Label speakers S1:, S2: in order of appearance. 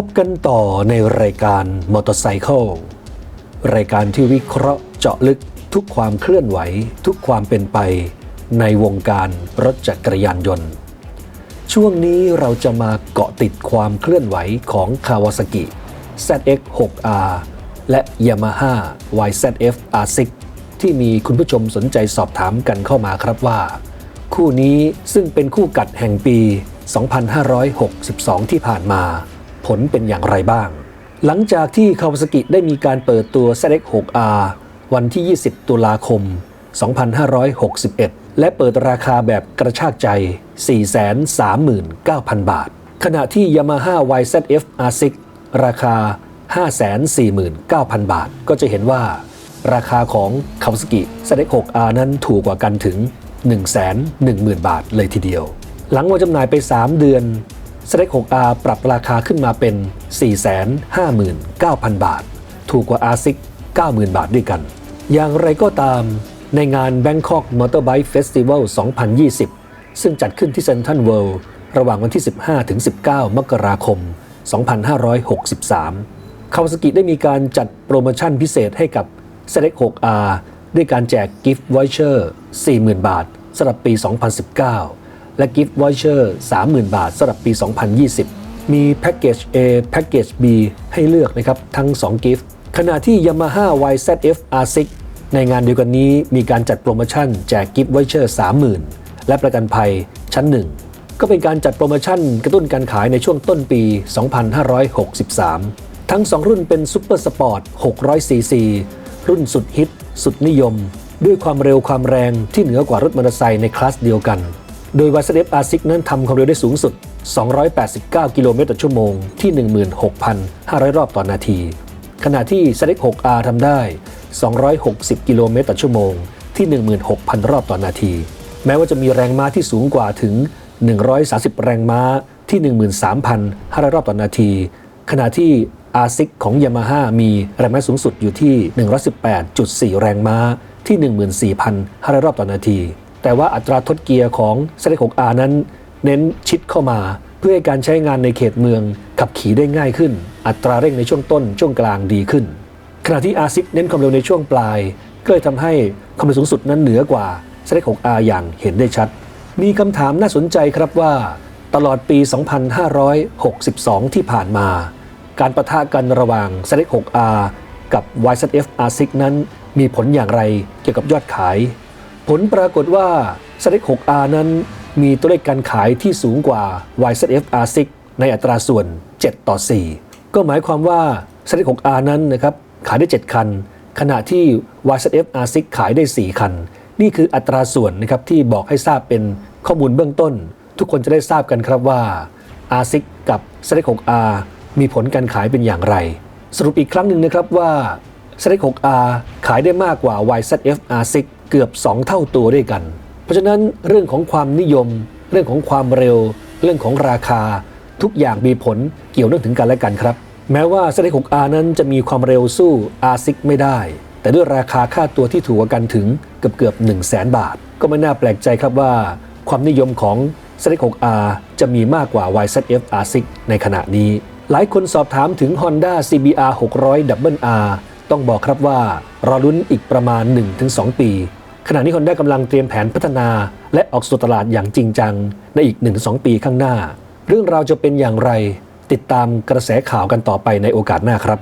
S1: พบกันต่อในรายการมอเตอร์ไซค์รายการที่วิเคราะห์เจาะลึกทุกความเคลื่อนไหว ทุกความเป็นไป ในวงการรถจักรยานยนต์ ช่วงนี้เราจะมาเกาะติดความเคลื่อนไหวของ Kawasaki ZX6R และ Yamaha YZF R6 ที่มีคุณผู้ชมสนใจสอบถามกันเข้ามาครับว่า คู่นี้ซึ่งเป็นคู่กัดแห่งปี 2562 ที่ผ่านมา ผลเป็นอย่างไรบ้าง หลังจากที่คาวาซากิได้มีการเปิดตัว ZX6R วันที่ 20 ตุลาคม 2561 และเปิดราคาแบบกระชากใจ 439,000 บาท ขณะที่ Yamaha YZF R6 ราคา 549,000 บาท ก็จะเห็นว่า ราคาของคาวาซากิ ZX6R นั้นถูกกว่ากันถึง 110,000 บาทเลยทีเดียว หลังวางจำหน่ายไป 3 เดือน s l e c 6R ปรับราคาขึ้นมาเป็น 459,000 บาท ถูกกว่า R6 90,000 บาทด้วยกัน อย่างไรก็ตามในงาน Bangkok Motorbike Festival 2020 ซึ่งจัดขึ้นที่เซ n นทรัลเวิลด์ระหว่างวันที่ 15 ถึง 19 มกราคม 2563 คาวาซากิได้มีการจัดโปรโมชั่นพิเศษให้กับ s l e c 6R ด้วยการแจก Gift Voucher 40,000 บาทสำหรับปี 2019 และ Gift Voucher 30,000 บาทสำหรับปี 2020 มีแพ็กเกจ A แพ็กเกจ B ให้เลือกนะครับ ทั้ง 2 กิฟต์ขณะที่ Yamaha YZF R6 ในงานเดียวกันนี้มีการจัดโปรโมชั่นแจกกิฟต์ไวเชอร์30,000 และประกันภัยชั้น 1 ก็เป็นการจัดโปรโมชั่นกระตุ้นการขายในช่วงต้นปี 2563 ทั้ง 2 รุ่นเป็นซูเปอร์สปอร์ต 600cc รุ่นสุดฮิต สุดนิยม ด้วยความเร็วความแรงที่เหนือกว่ารถมอเตอร์ไซค์ในคลาสเดียวกัน โดย YZF R6 นั้นทำความเร็วได้สูงสุด 289 กิโลเมตรต่อชั่วโมงที่ 16,500 รอบต่อนาที ขณะที่ ZX 6R ทำได้ 260 กิโลเมตรต่อชั่วโมงที่ 16,000 รอบต่อนาที แม้ว่าจะมีแรงม้าที่สูงกว่าถึง 130 แรงม้าที่ 13,500 รอบต่อนาที ขณะที่ R6 ของ Yamaha มีแรงม้าสูงสุดอยู่ที่ 118.4 แรงม้าที่ 14,500 รอบต่อนาที แต่ว่าอัตราทดเกียร์ของ ZX 6R นั้น เน้นชิดเข้ามา เพื่อให้การใช้งานในเขตเมืองขับขี่ได้ง่ายขึ้น อัตราเร่งในช่วงต้นช่วงกลางดีขึ้น ขณะที่ R6 เน้นความเร็วในช่วงปลาย ก็เลยทำให้ความเร็วสูงสุดนั้นเหนือกว่า ZX 6R อาอย่างเห็นได้ชัด มีคำถามน่าสนใจครับว่า ตลอดปี 2562 ที่ผ่านมา การประทะกันระหว่าง ZX 6R กับ YZF R6 นั้นมีผลอย่างไรเกี่ยวกับยอดขาย ผลปรากฏว่า ZX 6R นั้นมีตัวเลขการขายที่สูงกว่า YZF R6 ในอัตราส่วน 7 ต่อ 4 ก็หมายความว่า ZX 6R นั้นนะครับขายได้ 7 คัน ขณะที่ YZF R6 ขายได้ 4 คัน นี่คืออัตราส่วนนะครับที่บอกให้ทราบเป็นข้อมูลเบื้องต้น ทุกคนจะได้ทราบกันครับว่า R6 กับ ZX 6R มีผลการขายเป็นอย่างไร สรุปอีกครั้งหนึ่งนะครับว่า ZX 6R ขายได้มากกว่า YZF R6 เกือบ 2 เท่าตัวด้วยกัน เพราะฉะนั้นเรื่องของความนิยม เรื่องของความเร็ว เรื่องของราคา ทุกอย่างมีผลเกี่ยวเนื่องถึงกันและกันครับ แม้ว่า ZX 6R นั้นจะมีความเร็วสู้ R6 ไม่ได้ แต่ด้วยราคาค่าตัวที่ถูกกว่ากันถึงเกือบเกือบ1 0 0 0 0แบาท ก็ไม่น่าแปลกใจครับว่า ความนิยมของ ZX 6R จะมีมากกว่า YZF R6 ในขณะนี้ หลายคนสอบถามถึง Honda CBR 600 Double R ต้องบอกครับว่ารอลุ้นอีกประมาณ 1-2 ปี ขณะนี้คนได้กำลังเตรียมแผนพัฒนา และออกสู่ตลาดอย่างจริงจัง ในอีก 1-2 ปีข้างหน้า เรื่องราวจะเป็นอย่างไร ติดตามกระแสข่าวกันต่อไปในโอกาสหน้าครับ